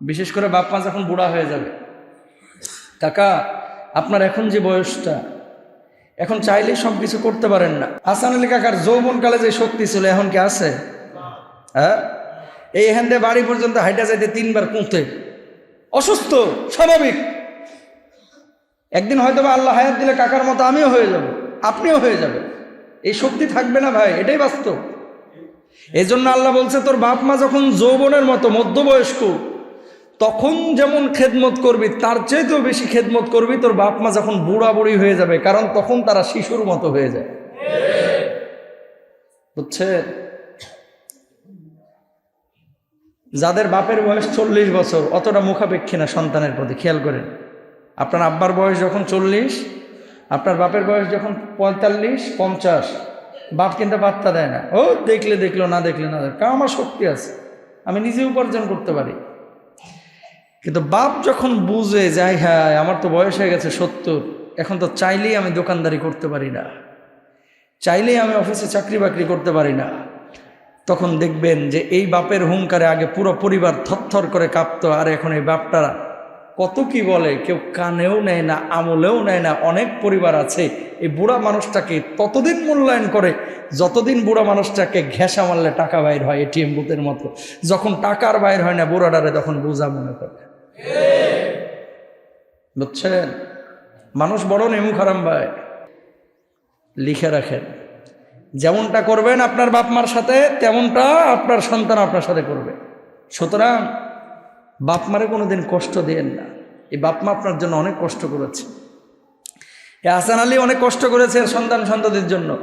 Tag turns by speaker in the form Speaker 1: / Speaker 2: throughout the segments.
Speaker 1: বিশেষ করে বাপ মা যখন বুড়া হয়ে যাবে, কাকা, আপনার এখন যে বয়সটা, এখন চাইলেই সব কিছু করতে পারেন না। আসান আলী কাকার যৌবনকালে যে শক্তি ছিল এখন কি আছে? হ্যাঁ? এই এখান বাড়ি পর্যন্ত হাইটা যাইতে তিনবার কুঁতে অসুস্থ, স্বাভাবিক। একদিন হয়তো বা আল্লাহ হায়াত দিলে কাকার মতো আমিও হয়ে যাব, আপনিও হয়ে যাবেন। এই শক্তি থাকবে না ভাই, এটাই বাস্তব। এই জন্য আল্লাহ বলছে, তোর বাপ মা যখন যৌবনের মতো মধ্যবয়স্ক তখন যেমন খেদমত করবি, তার চাইতেও বেশি খেদমত করবি, তোর বাপ মা যখন বুড়া বুড়ি হয়ে যাবে, কারণ তখন তারা শিশুর মতো হয়ে যায়। হচ্ছে যাদের বাপের বয়স চল্লিশ বছর, অতটা মুখাপেক্ষী না সন্তানের প্রতি, খেয়াল করেন। আপনার আব্বার বয়স যখন চল্লিশ, আপনার বাপের বয়স যখন পঁয়তাল্লিশ, পঞ্চাশ, বাপ কিন্তু পাত্তা দেয় না। ও, দেখলে দেখল, না দেখলে না দেখল আমার শক্তি আছে। আমি নিজে উপার্জন করতে পারি। কিন্তু বাপ যখন বুঝে যায় হ্যাঁ আমার তো বয়স হয়ে গেছে সত্তর, এখন তো চাইলেই আমি দোকানদারি করতে পারি না। চাইলেই আমি অফিসে চাকরি বাকরি করতে পারি না। তখন দেখবেন যে, এই বাপের হুঙ্কারে আগে পুরো পরিবার থরথর করে কাঁপতো, আর, এখন এই বাপটা কত কি বলে, কেউ কানেও নেয় না, আমলেও নেয় না, অনেক পরিবার আছে। এই বুড়া মানুষটাকে ততদিন মূল্যায়ন করে, যতদিন বুড়া মানুষটাকে ঘেঁষা মারলে টাকা বাইর হয় এটিএম বুথের মতো। যখন টাকার বাইর হয় না, বুড়াটারে তখন বোঝা মনে করে। বুঝছেন? মানুষ বড় নেমু খারাম ভাই। লিখে রাখেন। যেমনটা করবেন আপনার বাপ মার সাথে, তেমনটা আপনার সন্তান আপনার সাথে করবে। সুতরাং বাপ মারে কোনোদিন কষ্ট দেন না। এই বাপ মা আপনার জন্য অনেক কষ্ট করেছে। এ হাসান আলী অনেক কষ্ট করেছে এর সন্তান সন্ততির জন্য।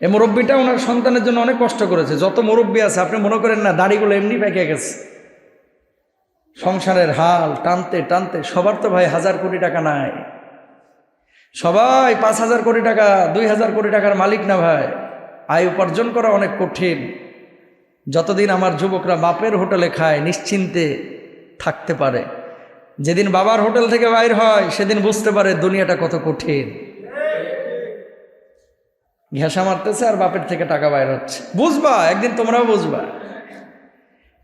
Speaker 1: এ মুরব্বীটা ওনার সন্তানের জন্য অনেক কষ্ট করেছে। যত মুরব্বী আছে, আপনি মনে করেন না, দাড়িগুলো এমনি পেকে গেছে। সংসারের হাল টানতে টানতে, সবার তো ভাই হাজার কোটি টাকা নাই। সবাই পাঁচ হাজার কোটি টাকা, দুই হাজার কোটি টাকার মালিক না ভাই। আয় উপার্জন করা অনেক কঠিন। যতদিন আমার যুবকরা বাপের হোটেলে খায়, নিশ্চিন্তে থাকতে পারে। যেদিন বাবার হোটেল থেকে বাইর হয়, সেদিন বুঝতে পারে দুনিয়াটা কত কঠিন। ঘেঁষা মারতেছে আর বাপের থেকে টাকা বাইর হচ্ছে। বুঝবা, একদিন তোমরাও বুঝবা।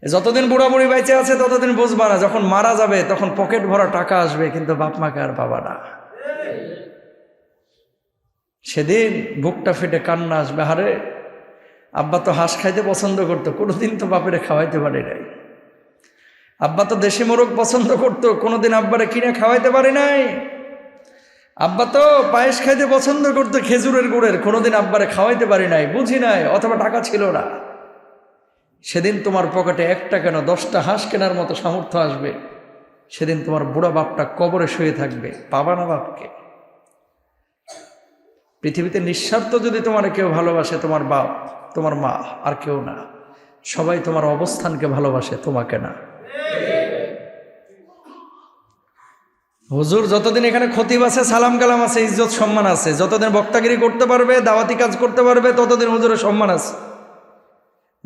Speaker 1: যতদিন বুড়া বুড়ি বেঁচে আছে, ততদিন বুঝবা না, যখন মারা যাবে, তখন পকেট ভরা টাকা আসবে, কিন্তু বাপ মাকে আর পাবা না। সেদিন বুকটা ফেটে কান্না আসবে হারে আব্বা তো হাঁস খাইতে পছন্দ করতো, কোনোদিন তো বাপেরে খাওয়াইতে পারে নাই। আব্বা তো দেশি মোরগ পছন্দ করতো, কোনোদিন আব্বারে কিনে খাওয়াইতে পারে নাই। আব্বা তো পায়েস খাইতে পছন্দ করতো, খেজুরের গুড়ের, কোনোদিন আব্বারে খাওয়াইতে পারি নাই, বুঝি নাই, অথবা টাকা ছিল না। সেদিন তোমার পকেটে একটা কেন দশটা হাঁস কেনার মতো সামর্থ্য আসবে। সেদিন তোমার বুড়া বাপটা কবরে শুয়ে থাকবে, পাবা না বাপকে। পৃথিবীতে নিঃস্বার্থ যদি তোমার কেউ ভালোবাসে, তোমার বাপ, তোমার মা, আর কেউ না। সবাই তোমার অবস্থানকে ভালোবাসে, তোমাকে না। হুজুর, যতদিন এখানে খতিব আছে, সালাম কালাম আছে, ইজ্জত সম্মান আছে। যতদিন বক্তাগিরি করতে পারবে, দাওয়াতি কাজ করতে পারবে, ততদিন হুজুরের সম্মান আছে।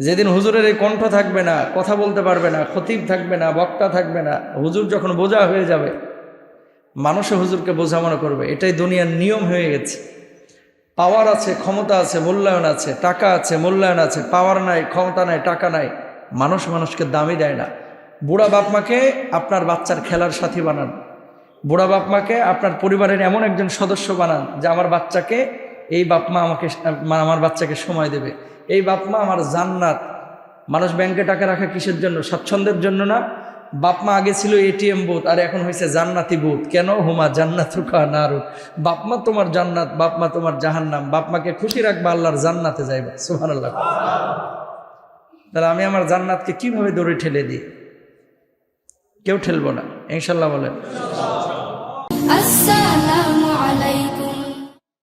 Speaker 1: যেদিন হুজুরের এই কণ্ঠ থাকবে না, কথা বলতে পারবে না, খতিব থাকবে না, বক্তা থাকবে না, হুজুর যখন বোঝা হয়ে যাবে, মানুষে হুজুরকে বোঝা মনে করবে, এটাই দুনিয়ার নিয়ম হয়ে গেছে। পাওয়ার আছে, ক্ষমতা আছে, মূল্যায়ন আছে, টাকা আছে, মূল্যায়ন আছে, পাওয়ার নাই, ক্ষমতা নাই, টাকা নাই, মানুষ মানুষকে দামি দেয় না। বুড়া বাপ মাকে আপনার বাচ্চার খেলার সাথী বানান। বুড়া বাপ মাকে আপনার পরিবারের এমন একজন সদস্য বানান যে আমার বাচ্চাকে এই বাপ মা আমাকে আমার বাচ্চাকে সময় দেবে। এই বাপ মা আমার জান্নাত। মানুষ ব্যাংকে টাকা রাখা কিসের জন্য? স্বাচ্ছন্দ্যের জন্য না? বাপ মা আগে ছিল এটিএম বুথ আর এখন হয়েছে জান্নাতি বুথ কেন? হুমা জান্নাত না রুক বাপ তোমার জান্নাত, বাপ মা তোমার জাহান্নাম। বাপ মাকে খুশি রাখবা, আল্লাহর জান্নাতে যাইবা। সুহান আল্লাহ তাহলে আমি আমার জান্নাতকে কীভাবে দৌড়ে ঠেলে দিই? কেউ ঠেলবো না। ইনশাল্লাহ বলেন।